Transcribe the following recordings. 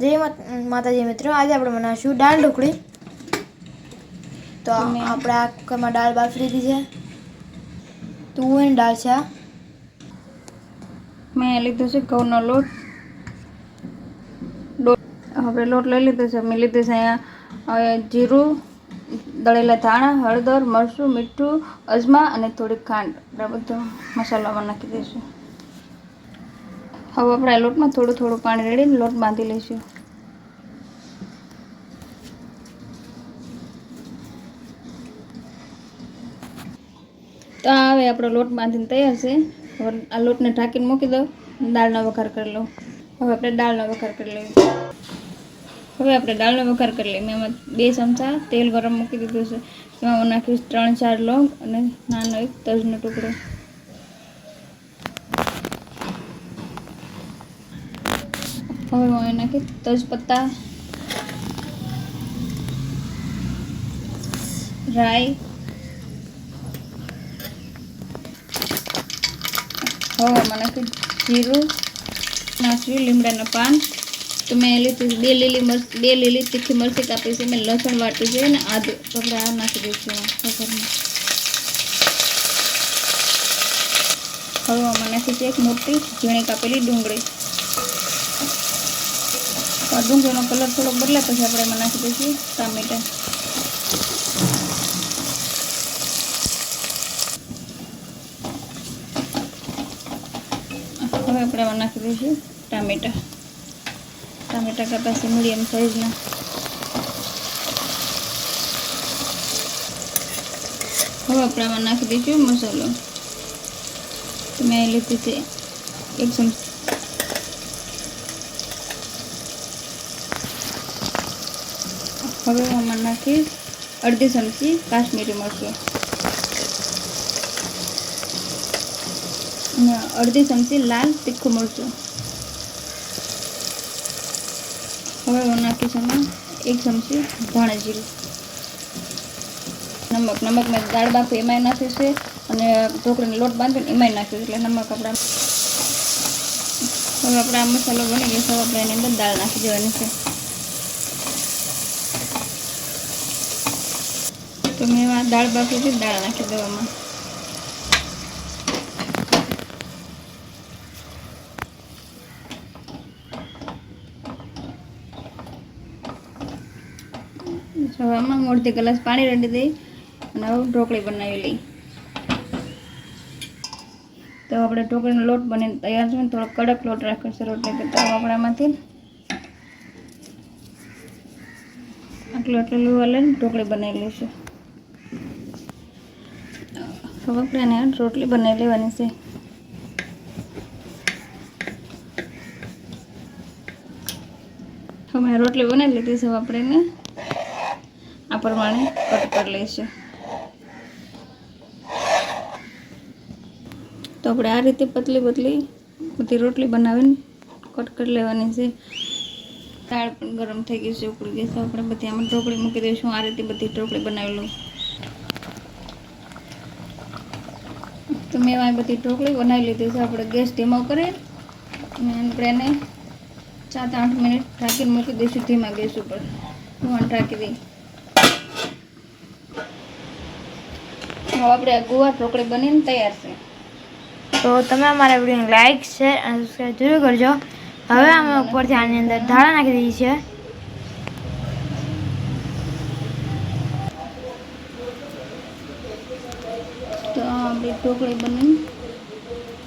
જય માતાજી મિત્રો આજે આપણે બનાવીશું દાળ ઢોકળી. તો આપણે આ કુકરમાં દાળ બાફી લીધી છે. તુવેરની દાળ છે મેં લીધો છે ઘઉંનો લોટ. હવે લોટ લઈ લીધો છે. મેં લીધું છે અહીંયા જીરું દળેલા ધાણા હળદર મરચું મીઠું અજમા અને થોડીક ખાંડ. બધો મસાલામાં નાખી દઈશું. હવે આપણે આ લોટમાં થોડું થોડું પાણી રેડીને લોટ બાંધી લઈશું. તો હવે આપણો લોટ બાંધીને તૈયાર છે. હવે આ લોટને ઢાંકીને મૂકી દો દાળનો વઘાર કરી લઉં. હવે આપણે દાળનો વઘાર કરી લઈએ. હવે આપણે દાળનો વઘાર કરી લઈએ. મેં એમાં બે ચમચા તેલ ગરમ મૂકી દીધું છે. એમાં હું નાખીશ ત્રણ ચાર લોંગ અને નાનો એક તજનો ટુકડો. હવે હું અહીં નાખી તજપત્તા રાઈ હવે આમાં નાખી જીરું નાખ્યું લીમડાના પાન તો મેં લીધું બે લીલી મરચ બે લીલી તીખી મરચી કાપી છે મેં લસણ વાટ્યું છે અને આદુ તો આપણે આ નાખી દઈશું આ વઘારમાં હવે આમાં નાખી છે એક મોટી ઝીણી કાપેલી ડુંગળી તો આ ડુંગળીનો કલર થોડોક બદલાય પછી આપણે એમાં નાખી દઈશું ટામેટા. હવે આપણે એમાં નાખી દઈશું ટામેટા. ટામેટા કાપ્યા છે મીડિયમ સાઈઝના. હવે આપણે આમાં નાખી દઈશું મસાલો. મેં લીધું છે એક ચમચી હવે આમાં નાખીશ અડધી ચમચી કાશ્મીરી મરચું. અને અડધી ચમચી લાલ તીખું મરચું. હવે હું નાખીશ એમાં એક ચમચી ધાણા જીરું. નમક નમક મેં દાળ બાફી એમાંય નાખ્યું છે અને ઢોકળીનો લોટ બાંધીને એમાંય નાખ્યું એટલે નમક આપણા હવે આપણે આ મસાલો બની ગયો છે. આપણે એની અંદર દાળ નાખી દેવાની છે. તો મેં એમાં દાળ બાફી હતી દાળ નાખી દેવામાં. સવામાં મોટી ગ્લાસ પાણી રેડી દઈ અને હવે ઢોકળી બનાવી લઈ. તો આપણે ઢોકળીનો લોટ બનીને તૈયાર છે થોડો કડક લોટ રાખ્યો છે રોટલી કરતા આપણામાંથી. આટલું આટલું લોવા લઈને ઢોકળી બનાવી લઈશું. આપણે એને રોટલી બનાવી લેવાની છે. હવે રોટલી બનાવી લીધી છે એને આ પ્રમાણે કટ કરી લઈશું. તો આપણે આ રીતે પતલી પતલી બધી રોટલી બનાવીને કટ કરી લેવાની છે. દાળ પણ ગરમ થઈ ગઈ છે, ઉકળી ગઈ છે. આપણે બધી આમાં ઢોકળી મૂકી દઈશું. આ રીતે બધી ઢોકળી બનાવી લઉં. તો મેં આ બધી ઢોકળી બનાવી લીધી છે. આપણે ગેસ ધીમો કરી અને આપણે એને સાત આઠ મિનિટ ઢાંકીને મૂકી દઈશું ધીમા ગેસ ઉપર. હું ઢાંકી દઈ હવે આપણે આ ઢોકળી બનીને તૈયાર છે. તો તમે અમારા વિડીયોને લાઈક, શેર અને સબસ્ક્રાઈબ જરૂર કરજો. હવે અમે ઉપરથી આની અંદર ધાણા નાખી દઈએ છીએ તો આ આપણી ઢોકળી બની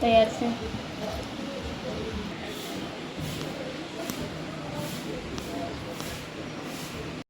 તૈયાર છે.